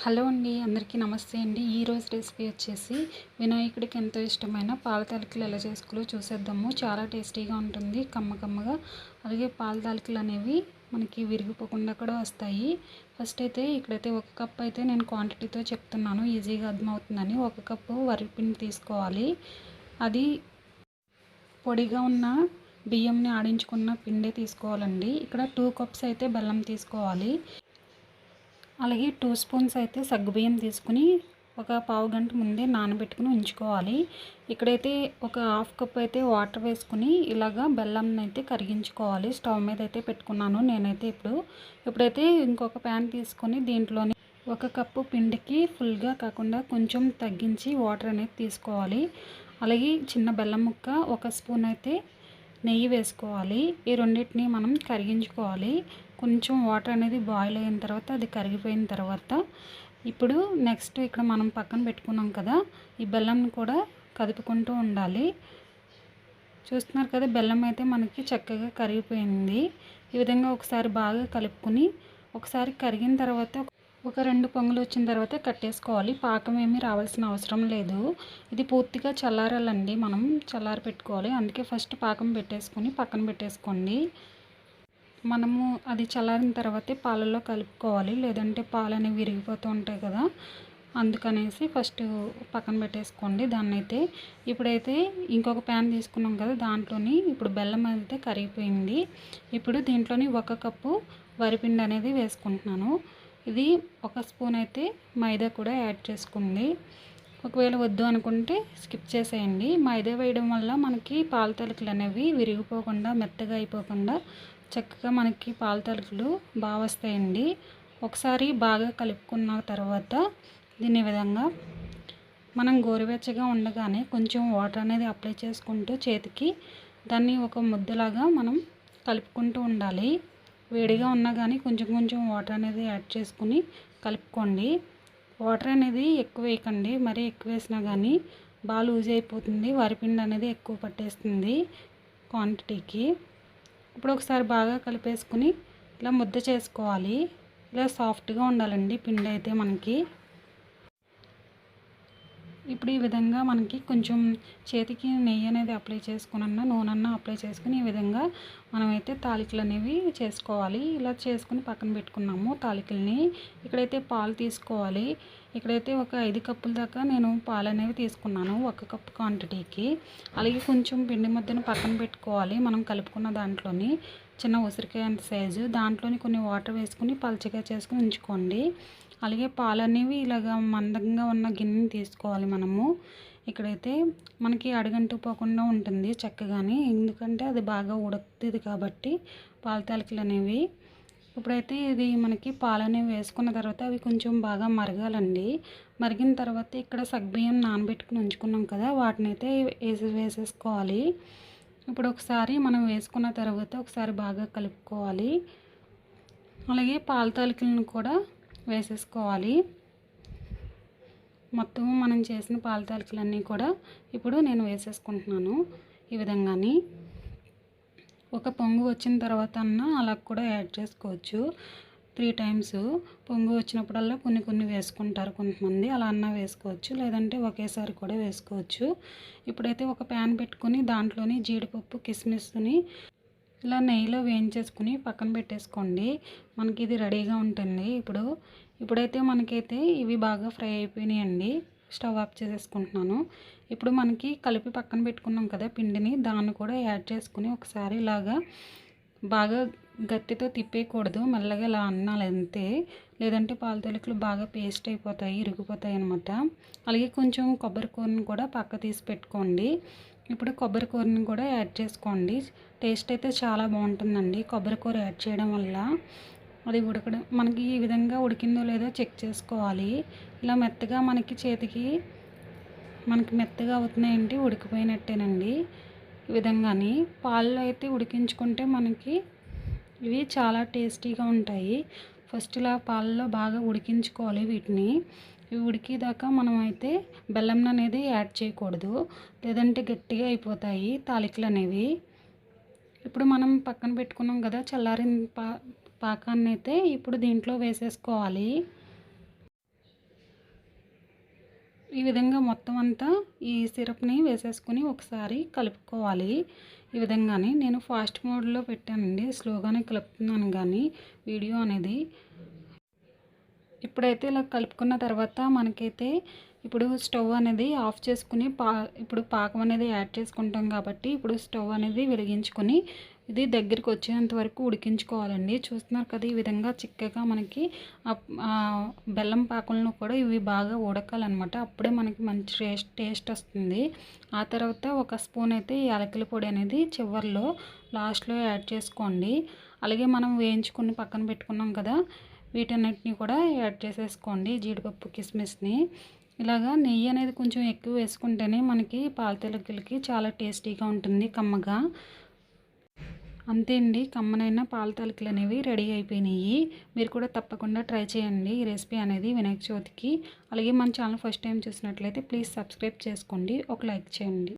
Hello అండి అందరికీ నమస్తే అండి. ఈరోజు రెసిపీ వచ్చేసి వినాయకుడికి ఎంతో ఇష్టమైన పాల తాలికలు ఎలా చేసుకోలో చూసేద్దాము. చాలా టేస్టీగా ఉంటుంది కమ్మ కమ్మగా. అలాగే పాల తాలికలు అనేవి మనకి విరిగిపోకుండా కూడా వస్తాయి. ఫస్ట్ అయితే ఇక్కడైతే ఒక కప్ అయితే నేను క్వాంటిటీతో చెప్తున్నాను. ఈజీగా అర్థమవుతుందని ఒక కప్పు వరిపిండి తీసుకోవాలి. అది పొడిగా ఉన్న బియ్యంని ఆడించుకున్న పిండే తీసుకోవాలండి. ఇక్కడ టూ కప్స్ అయితే బెల్లం తీసుకోవాలి. అలాగే టూ స్పూన్స్ అయితే సగ్గుబియ్యం తీసుకుని ఒక పావు గంట ముందే నానబెట్టుకుని ఉంచుకోవాలి. ఇక్కడైతే ఒక హాఫ్ కప్ అయితే వాటర్ వేసుకుని ఇలాగా బెల్లం అయితే కరిగించుకోవాలి. స్టవ్ మీద అయితే పెట్టుకున్నాను నేనైతే ఇప్పుడు. ఇప్పుడైతే ఇంకొక ప్యాన్ తీసుకొని దీంట్లోని ఒక కప్పు పిండికి ఫుల్గా కాకుండా కొంచెం తగ్గించి వాటర్ అనేది తీసుకోవాలి. అలాగే చిన్న బెల్లం ముక్క ఒక స్పూన్ అయితే నెయ్యి వేసుకోవాలి. ఈ రెండింటిని మనం కరిగించుకోవాలి. కొంచెం వాటర్ అనేది బాయిల్ అయిన తర్వాత అది కరిగిపోయిన తర్వాత ఇప్పుడు నెక్స్ట్ ఇక్కడ మనం పక్కన పెట్టుకున్నాం కదా ఈ బెల్లం కూడా కదుపుకుంటూ ఉండాలి. చూస్తున్నారు కదా బెల్లం అయితే మనకి చక్కగా కరిగిపోయింది. ఈ విధంగా ఒకసారి బాగా కలుపుకొని ఒకసారి కరిగిన తర్వాత ఒక రెండు పొంగులు వచ్చిన తర్వాత కట్టేసుకోవాలి. పాకం ఏమీ రావాల్సిన అవసరం లేదు. ఇది పూర్తిగా చల్లారాలండి. మనం చల్లారి పెట్టుకోవాలి అందుకే ఫస్ట్ పాకం పెట్టేసుకొని పక్కన పెట్టేసుకోండి. మనము అది చల్లారిన తర్వాతే పాలల్లో కలుపుకోవాలి. లేదంటే పాలు అనేవి విరిగిపోతూ ఉంటాయి కదా. అందుకనేసి ఫస్ట్ పక్కన పెట్టేసుకోండి దాన్ని అయితే ఇప్పుడైతే ఇంకొక ప్యాన్ తీసుకున్నాం కదా దాంట్లోని ఇప్పుడు బెల్లం అయితే కరిగిపోయింది. ఇప్పుడు దీంట్లోని ఒక కప్పు వరిపిండి అనేది వేసుకుంటున్నాను. ఇది ఒక స్పూన్ అయితే మైదా కూడా యాడ్ చేసుకుంది. ఒకవేళ వద్దు అనుకుంటే స్కిప్ చేసేయండి. మైదా వేయడం వల్ల మనకి పాల తలుకులు అనేవి విరిగిపోకుండా మెత్తగా అయిపోకుండా చక్కగా మనకి పాల తలుకులు బాగా వస్తాయండి. ఒకసారి బాగా కలుపుకున్న తర్వాత దీని విధంగా మనం గోరువెచ్చగా ఉండగానే కొంచెం వాటర్ అనేది అప్లై చేసుకుంటూ చేతికి దాన్ని ఒక ముద్దలాగా మనం కలుపుకుంటూ ఉండాలి. వేడిగా ఉన్నా కానీ కొంచెం కొంచెం వాటర్ అనేది యాడ్ చేసుకుని కలుపుకోండి. వాటర్ అనేది ఎక్కువ వేయకండి మరీ ఎక్కువ వేసినా కానీ బాగా లూజ్ అయిపోతుంది. వరిపిండి అనేది ఎక్కువ పట్టేస్తుంది క్వాంటిటీకి ఇప్పుడు ఒకసారి బాగా కలిపేసుకుని ఇలా ముద్ద చేసుకోవాలి. ఇలా సాఫ్ట్గా ఉండాలండి పిండి అయితే మనకి. ఇప్పుడు ఈ విధంగా మనకి కొంచెం చేతికి నెయ్యి అనేది అప్లై చేసుకున్న నూనె అప్లై చేసుకుని ఈ విధంగా మనమైతే తాలికలు అనేవి చేసుకోవాలి. ఇలా చేసుకుని పక్కన పెట్టుకున్నాము తాలికల్ని. ఇక్కడైతే పాలు తీసుకోవాలి. ఇక్కడైతే ఒక ఐదు కప్పుల దాకా నేను పాలు అనేవి తీసుకున్నాను ఒక కప్పు క్వాంటిటీకి అలాగే కొంచెం పిండి ముద్దను పక్కన పెట్టుకోవాలి మనం కలుపుకున్న దాంట్లోని చిన్న ఉసిరికాయ సైజు దాంట్లోని కొన్ని వాటర్ వేసుకుని పలచగా చేసుకుని ఉంచుకోండి. అలాగే పాలు అనేవి ఇలాగ మందంగా ఉన్న గిన్నెని తీసుకోవాలి మనము. ఇక్కడైతే మనకి అడుగంటు పోకుండా ఉంటుంది చక్కగాని ఎందుకంటే అది బాగా ఉడుకుతుంది కాబట్టి పాల తాలికలు అనేవి. ఇప్పుడైతే ఇది మనకి పాలు అనేవి వేసుకున్న తర్వాత అవి కొంచెం బాగా మరగాలండి. మరిగిన తర్వాత ఇక్కడ సగ్బియ్యం నానబెట్టుకుని ఉంచుకున్నాం కదా వాటిని అయితే వేసి వేసేసుకోవాలి. ఇప్పుడు ఒకసారి మనం వేసుకున్న తర్వాత ఒకసారి బాగా కలుపుకోవాలి. అలాగే పాల తాలికలను కూడా వేసేసుకోవాలి. మొత్తం మనం చేసిన పాల తాలికలన్నీ కూడా ఇప్పుడు నేను వేసేసుకుంటున్నాను ఈ విధంగానే. ఒక పొంగు వచ్చిన తర్వాత అన్న అలా కూడా యాడ్ చేసుకోవచ్చు. త్రీ టైమ్స్ పొంగు వచ్చినప్పుడల్లా కొన్ని కొన్ని వేసుకుంటారు కొంతమంది. అలా అన్న వేసుకోవచ్చు. లేదంటే ఒకేసారి కూడా వేసుకోవచ్చు. ఇప్పుడైతే ఒక ప్యాన్ పెట్టుకొని దాంట్లోని జీడిపప్పు కిస్మిస్ని ఇలా నెయ్యిలో వేయించేసుకుని పక్కన పెట్టేసుకోండి. మనకి ఇది రెడీగా ఉంటుంది. ఇప్పుడు ఇప్పుడైతే మనకైతే ఇవి బాగా ఫ్రై అయిపోయినాయండి. స్టవ్ ఆఫ్ చేసేసుకుంటున్నాను. ఇప్పుడు మనకి కలిపి పక్కన పెట్టుకున్నాం కదా పిండిని దాన్ని కూడా యాడ్ చేసుకుని ఒకసారి ఇలాగా బాగా గట్టితో తిప్పేయకూడదు. మెల్లగా ఇలా అన్నాలి అంతే. లేదంటే పాల తొలికలు బాగా పేస్ట్ అయిపోతాయి ఇరిగిపోతాయి అనమాట అలాగే కొంచెం కొబ్బరి కూరని కూడా పక్క తీసి పెట్టుకోండి. ఇప్పుడు కొబ్బరి కూరని కూడా యాడ్ చేసుకోండి. టేస్ట్ అయితే చాలా బాగుంటుందండి. కొబ్బరి కూర యాడ్ చేయడం వల్ల అది ఉడకడం. మనకి ఈ విధంగా ఉడికిందో లేదో చెక్ చేసుకోవాలి. ఇలా మెత్తగా మనకి చేతికి మనకి మెత్తగా అవుతున్నాయండి ఉడికిపోయినట్టేనండి ఈ విధంగాని. పాలలో అయితే ఉడికించుకుంటే మనకి ఇవి చాలా టేస్టీగా ఉంటాయి. ఫస్ట్ ఇలా పాలలో బాగా ఉడికించుకోవాలి వీటిని. ఇవి ఉడికేదాకా మనం అయితే బెల్లం అనేది యాడ్ చేయకూడదు. లేదంటే గట్టిగా అయిపోతాయి తాలికలు అనేవి ఇప్పుడు మనం పక్కన పెట్టుకున్నాం కదా చల్లారిన పా పాకాన్ని అయితే ఇప్పుడు దీంట్లో వేసేసుకోవాలి. ఈ విధంగా మొత్తం అంతా ఈ సిరప్ని వేసేసుకుని ఒకసారి కలుపుకోవాలి. ఈ విధంగానే నేను ఫాస్ట్ మోడ్లో పెట్టానండి. స్లోగానే కలుపుతున్నాను కానీ వీడియో అనేది. ఇప్పుడైతే ఇలా కలుపుకున్న తర్వాత మనకైతే ఇప్పుడు స్టవ్ అనేది ఆఫ్ చేసుకుని పా ఇప్పుడు పాకం అనేది యాడ్ చేసుకుంటాం కాబట్టి ఇప్పుడు స్టవ్ అనేది వెలిగించుకొని ఇది దగ్గరికి వచ్చేంత వరకు ఉడికించుకోవాలండి. చూస్తున్నారు కదా ఈ విధంగా చిక్కగా మనకి బెల్లం పాకులను కూడా ఇవి బాగా ఉడకాలన్నమాట. అప్పుడే మనకి మంచి టేస్ట్ టేస్ట్ వస్తుంది. ఆ తర్వాత ఒక స్పూన్ అయితే యాలకుల పొడి అనేది చివరిలో లాస్ట్లో యాడ్ చేసుకోండి. అలాగే మనం వేయించుకుని పక్కన పెట్టుకున్నాం కదా వీటన్నిటిని కూడా యాడ్ చేసేసుకోండి జీడిపప్పు కిస్మిస్ని. ఇలాగా నెయ్యి అనేది కొంచెం ఎక్కువ వేసుకుంటేనే మనకి పాలతెలకలకి చాలా టేస్టీగా ఉంటుంది కమ్మగా. అంతే అండి. కమ్మనైన పాల తలకలు అనేవి రెడీ అయిపోయినాయి. మీరు కూడా తప్పకుండా ట్రై చేయండి ఈ రెసిపీ అనేది వినాయక చవితికి. అలాగే మన ఛానల్ ఫస్ట్ టైం చూసినట్లయితే ప్లీజ్ సబ్స్క్రైబ్ చేసుకోండి. ఒక లైక్ చేయండి.